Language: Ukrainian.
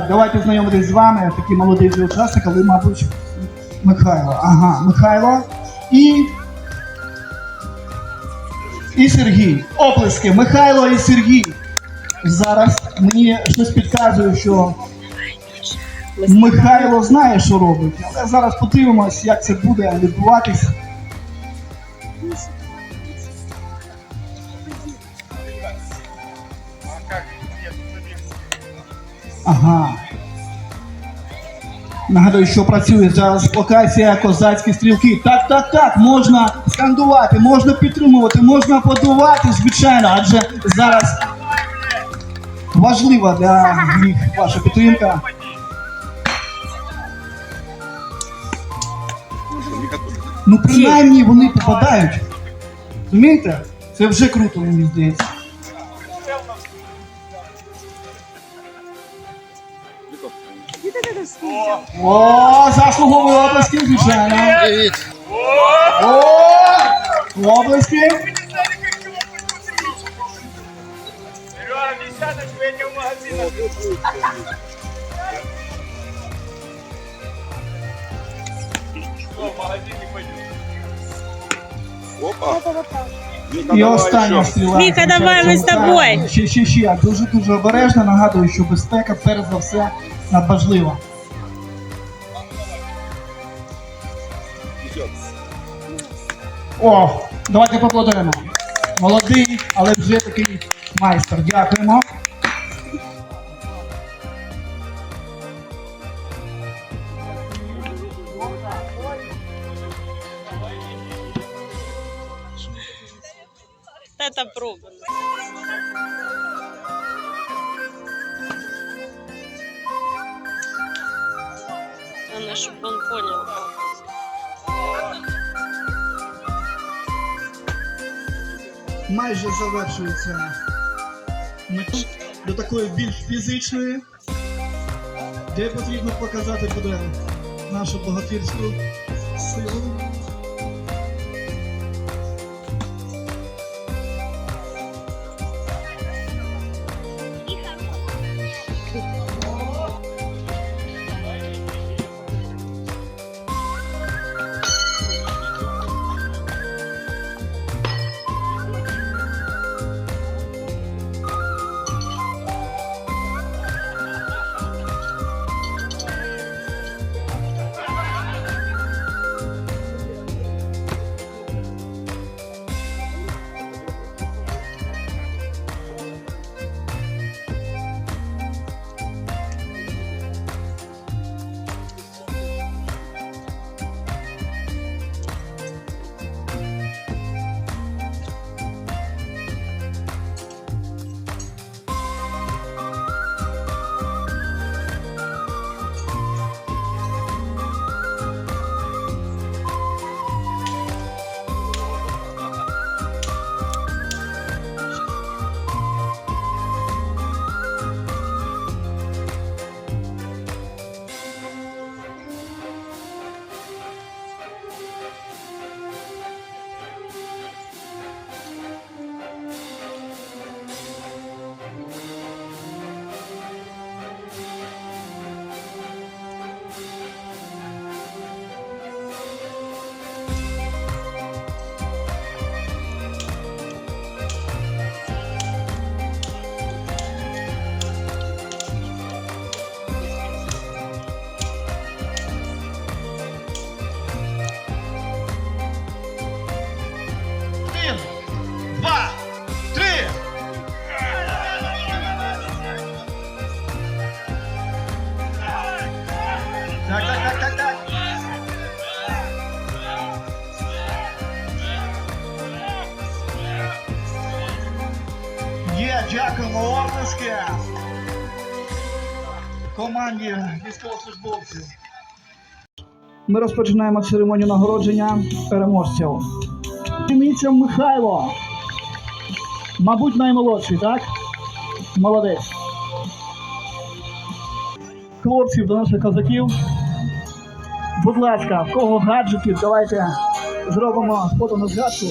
давайте знайомитись з вами. Такий молодий вже учасник, але, мабуть, Михайло. Ага, Михайло. І. І Сергій. Оплески. Михайло і Сергій. Зараз мені щось підказує, що Михайло знає, що робить. Але зараз подивимось, як це буде відбуватись. Ага. Нагадую, що працює зараз локація козацькі стрілки. Так, так, так, можна скандувати, можна підтримувати, можна подувати, звичайно, адже зараз важлива для них ваша підтримка. Ну, принаймні вони попадають. Розумієте? Це вже круто, мені здається. О, заслуговує обласки, звичайно. О, обласки. Опа. І остання стріла. Віка, давай, ми з тобою. Ще, ще, ще. Дуже дуже обережно. Нагадую, що безпека перш за все надважлива. О, давайте поплодуємо. Молодий, але вже такий майстер. Дякуємо. Это пробно. Надо, чтобы он понял. майже завершується мить до такої більш фізичної, де потрібно показати буде нашу богатирську силу. Є, дякуємо, оплески. Команді військовослужбовців. Ми розпочинаємо церемонію нагородження переможців. Тимійцев Михайло. Мабуть, наймолодший, так? Молодець. Хлопців до наших козаків. Будь ласка, в кого гаджетів, давайте зробимо фото на згадку.